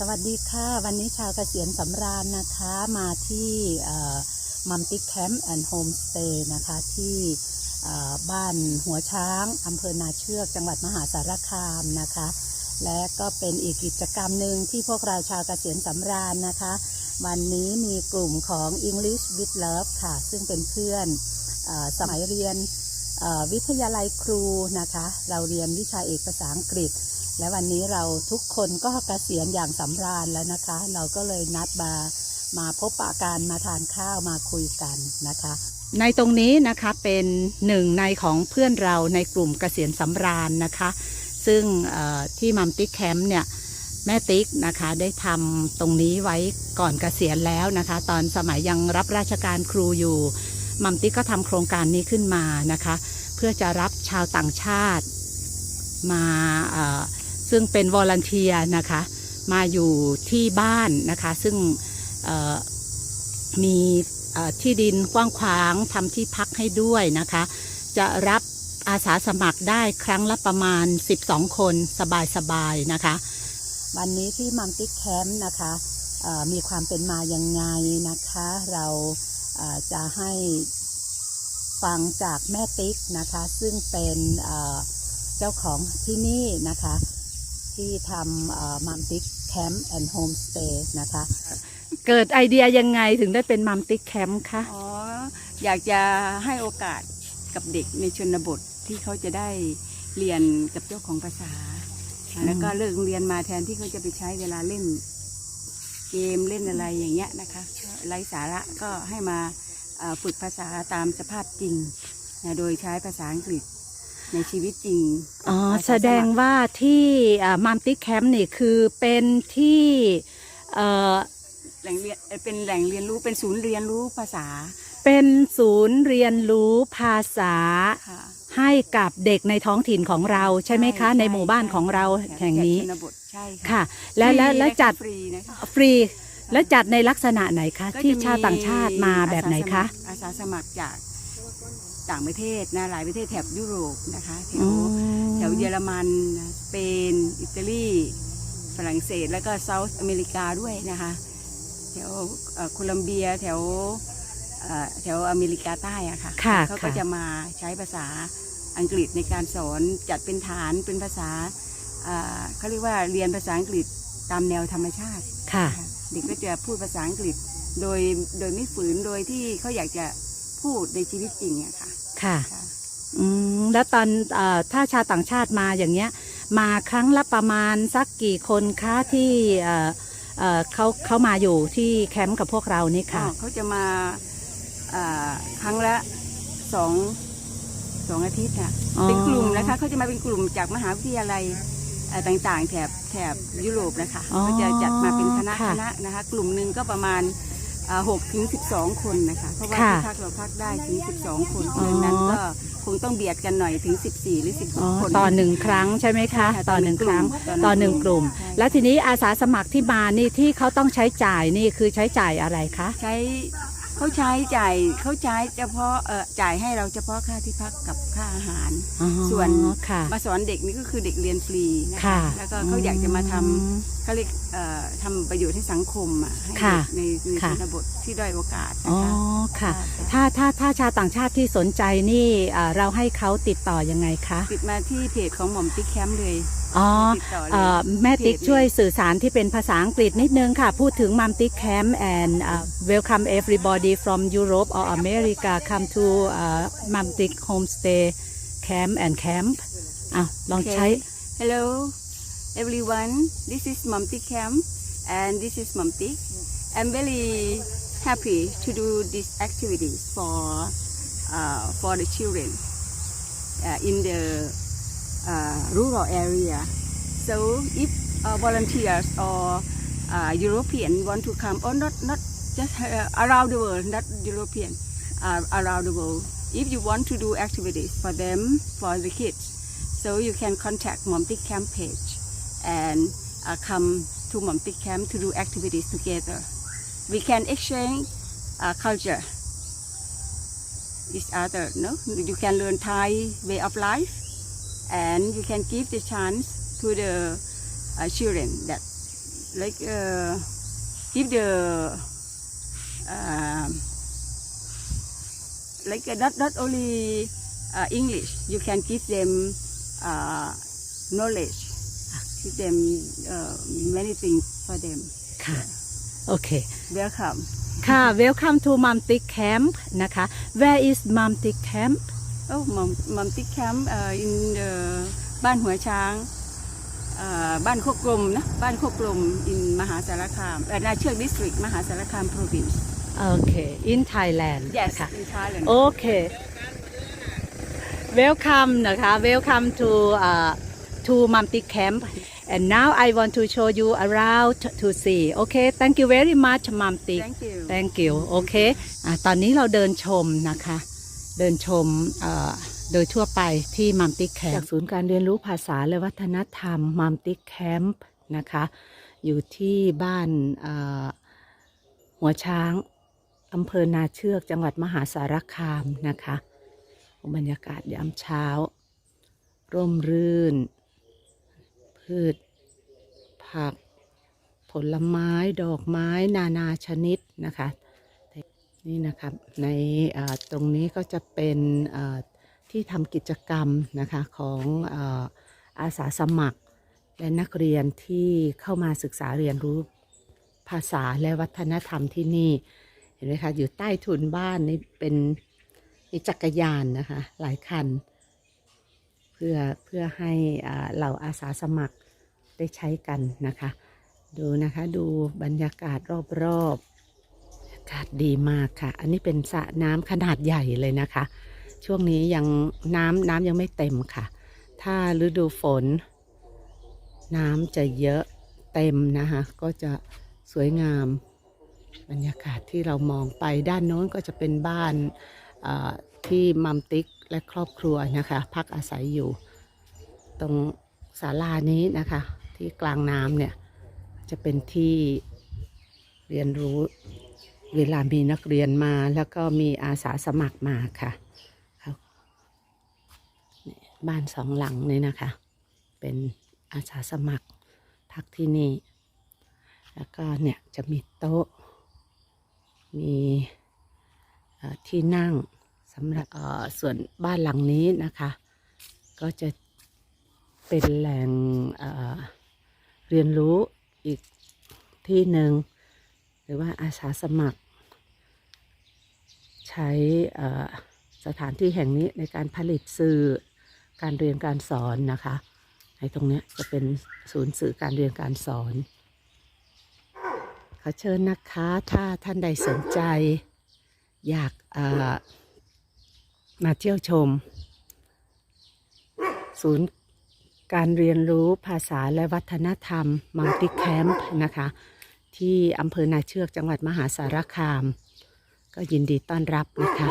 สวัสดีค่ะ วันนี้ชาวเกษียณสำราญนะคะมาที่มัมติแคมป์แอนด์โฮมสเตย์นะคะที่บ้านหัวช้างอำเภอนาเชือกจังหวัดมหาสารคามนะคะ และก็เป็นอีกกิจกรรมหนึ่งที่พวกเราชาวเกษียณสำราญนะคะ วันนี้มีกลุ่มของ English with Love ค่ะ ซึ่งเป็นเพื่อนอสมัยเรียนวิทยาลัยครูนะคะ เราเรียนวิชาเอกภาษาอังกฤษ และวันนี้เราทุกคนก็เกษียณอย่างสำราญแล้วนะคะ เราก็เลยนัดมามาพบปะกันมาทานข้าวมาคุยกันนะคะ ในตรงนี้นะคะเป็นหนึ่งในของเพื่อนเราในกลุ่มเกษียณสำราญนะคะ ซึ่งที่มัมติ๊กแคมป์เนี่ยแม่ติ๊กนะคะได้ทำตรงนี้ไว้ก่อนเกษียณแล้วนะคะ ตอนสมัยยังรับราชการครูอยู่มัมติ๊กก็ทำโครงการนี้ขึ้นมานะคะ เพื่อจะรับชาวต่างชาติมา ซึ่งเป็นวอลันเทียนะคะ มาอยู่ที่บ้านนะคะ ซึ่งมีที่ดินกว้างขวางทำที่พักให้ด้วยนะคะ จะรับอาสาสมัครได้ครั้งละประมาณ 12 คนสบายๆนะคะ วันนี้ที่มัมติกแคมป์นะคะมีความเป็นมายังไงนะคะ เราจะให้ฟังจากแม่ติ๊กนะคะ ซึ่งเป็นเจ้าของที่นี่นะคะ ที่ทำมัมติกแคมป์แอนด์โฮมสเตย์นะคะ เกิดไอเดียยังไงถึงได้เป็นมัมติกแคมป์คะอ๋อ อยากจะให้โอกาสกับเด็กในชนบทที่เขาจะได้เรียนกับเจ้าของภาษา แล้วก็เลิกเรียนมาแทนที่เขาจะไปใช้เวลาเล่นเกมเล่นอะไรอย่างเงี้ยนะคะไร้สาระก็ให้มาเอ่อฝึกภาษาตามสภาพจริงนะโดยใช้ภาษาอังกฤษ ในชีวิตจริงอ๋ออาสาแสดงสมัครว่าที่มัมติกแคมป์นี่คือเป็นที่เอ่อแหล่งเรียนเอ่อเป็นแหล่งเรียนรู้เป็นศูนย์เรียนรู้ภาษา เป็นศูนย์เรียนรู้ภาษาค่ะให้กับเด็กในท้องถิ่นของเราใช่ไหมคะใช่ในหมู่บ้านของเราใช่แห่งนี้ชนบทใช่ค่ะค่ะและและและจัดฟรีนะคะฟรีและจัดในลักษณะไหนคะก็จะที่ชาวต่างชาติมาแบบไหนคะ อาสาสมัครจาก ต่างประเทศนะหลายประเทศแถบยุโรปนะคะแถอืวมแถวเยอรมันสเปน อิตาลีฝรั่งเศสแล้วก็เซาท์อเมริกาด้วยนะคะแถวเอ่อโคลัมเบียแถวเอ่อแถวอเมริกาใต้อะค่ะค่ะเขาก็ค่ะจะมาใช้ภาษาอังกฤษในการสอนจัดเป็นฐานเป็นภาษาอ่าเขาเรียกว่าเรียนภาษาอังกฤษตามแนวธรรมชาติค่ะ เด็กก็จะพูดภาษาอังกฤษโดยโดยไม่ฝืนโดยที่เขาอยากจะ พูดในชีวิตจริงอะค่ะ ค่ะค่ะ อืมแล้วตอนเออถ้าชาวต่างชาติมาอย่างเงี้ย มาครั้งละประมาณสักกี่คนคะที่เอ่อเอ่อเขาเขามาอยู่ที่แคมป์กับพวกเรานี่ค่ะอ๋อเขาจะมาอ่าครั้งละสองสองอาทิตย์น่ะ อ๋อ เป็นกลุ่มนะคะเขาจะมาเป็นกลุ่มจากมหาวิทยาลัยเอ่อต่างๆ แถบแถบยุโรปนะคะอ๋อเขาจะจัดมาเป็นคณะค่ะ คณะนะคะ กลุ่มหนึ่งก็ประมาณ หกถึงสิบสองคนนะคะ เพราะว่าค่ะที่พักเราพักได้ถึงสิบสองคนอ๋อดังนั้นก็คงต้องเบียดกันหน่อยถึงสิบสี่หรือสิบหอ๋อกคนต่อหนึ่งครั้งใช่ไหมคะใช่ค่ะต่อหนึ่งครั้งต่ต่ออหหนึ่นึ่งงกลุ่มใช่แล้วทีนี้อาสาสมัครที่มานี่ที่เขาต้องใช้จ่ายนี่คือใช้จ่ายอะไรคะใช้ เขาใช้จ่ายเขาใช้เฉพาะเอ่อจ่ายให้เราเฉพาะค่าที่พักกับค่าอาหาร อ๋อส่วน ค่ะ มาสอนเด็กนี่ก็คือเด็กเรียนฟรีนะค่ะคะแล้วก็เขาอยากจะมาทำเขาเรียกเอ่อทำประโยชน์ให้สังคมอะให้ค่ะเด็กในในค่ะชนบทที่ด้อยโอกาสอ๋นะอคะค่ะค่ะ ถ้าถ้าถ้าชาวต่างชาติที่สนใจนี่เอ่อเราให้เขาติดต่อยังไงคะ ติดมาที่เพจของหม่อมติ๊กแคมป์เลย อ๋อติดต่อเลยเอ่อแม่ติ๊กเพจเลยช่วยสื่อสารที่เป็นภาษาอังกฤษนิดนึงค่ะ พูดถึงมัมติ๊กแคมป์ and uh, welcome everybody from Europe or America come to uh, มัมติ๊ก homestay camp and camp อะลองใช้ Hello everyone this is Mom Tik Camp and this is Mom Tik I'm very happy to do these activities for uh, for the children uh, in the uh, rural area so if uh, volunteers or uh, European want to come or not not just uh, around the world not European uh, around the world if you want to do activities for them for the kids so you can contact Momtic Camp page and uh, come to Momtic Camp to do activities together. We can exchange uh, culture each other. No, you can learn Thai way of life, and you can give the chance to the uh, children that like uh, give the um like uh, not not only uh, English. You can give them uh, knowledge. Give them uh, many things for them. ค่ะ โอเค Welcome. ค่ะ welcome to Mom Tick Camp นะคะ where is Mom Tick Camp Oh, Mom, Mom Tick Camp uh, in the บ้านหัวช้างเอ่อบ้านโคกกลมนะ บ้านโคกกลม in มหาสารคามเอ่อนาเชือก district มหาสารคาม province โอเค in Thailand yes ค่ะ in Thailand โอเค welcome นะคะ welcome to uh, to Mamti Camp and now I want to show you around to see okay thank you very much Mamti thank you thank you โอเคอะตอนนี้เราเดินชมนะคะ เดินชมโดยทั่วไปที่มัมติแคมป์จากศูนย์การเรียนรู้ภาษาและวัฒนธรรมมัมติแคมป์นะคะอยู่ที่บ้านหัวช้างอำเภอนาเชือกจังหวัดมหาสารคามนะคะบรรยากาศยามเช้า ร่มรื่น พืช ผัก ผลไม้ดอกไม้นานาชนิดนะคะ นี่นะครับในตรงนี้ก็จะเป็นที่ทำกิจกรรมนะคะของอาสาสมัคร และนักเรียนที่เข้ามาศึกษาเรียนรู้ภาษาและวัฒนธรรมที่นี่ เห็นไหมคะอยู่ใต้ทุนบ้านนี่เป็นมีจักรยานนะคะหลายคัน เพื่อเพื่อให้เหล่าอาสาสมัครได้ใช้กันนะคะ ดูนะคะดูบรรยากาศรอบๆอาศดีมากค่ะ อันนี้เป็นสระน้ำขนาดใหญ่เลยนะคะ ช่วงนี้ยังน้ำน้ำยังไม่เต็มค่ะ ถ้าฤดูฝน น้ำจะเยอะเต็มนะคะ ก็จะสวยงาม บรรยากาศที่เรามองไปด้านโน้นก็จะเป็นบ้านที่มัมติ๊กและครอบครัวนะคะ พักอาศัยอยู่ ตรงศาลานี้นะคะ ที่กลางน้ำเนี่ยจะเป็นที่เรียนรู้ เวลามีนักเรียนมาแล้วก็มีอาสาสมัครมาค่ะ บ้านสองหลังนี่นะคะ เป็นอาสาสมัครพักที่นี่ แล้วก็เนี่ยจะมีโต๊ะ มีที่นั่งสำหรับส่วนบ้านหลังนี้นะคะ ก็จะเป็นแหล่งเเรียนรู้อีกที่หนึ่ง หรือว่าอาสาสมัคร ใช้สถานที่แห่งนี้ในการผลิตสื่อการเรียนการสอนนะคะในตรงนี้จะเป็นศูนย์สื่อการเรียนการสอนขอเชิญนะคะถ้าท่านใดสนใจ อยากมาเที่ยวชม ศูนย์การเรียนรู้ภาษาและวัฒนธรรมมัลติแคมป์นะคะ ที่อำเภอนาเชือกจังหวัดมหาสารคาม ก็ยินดีต้อนรับนะคะ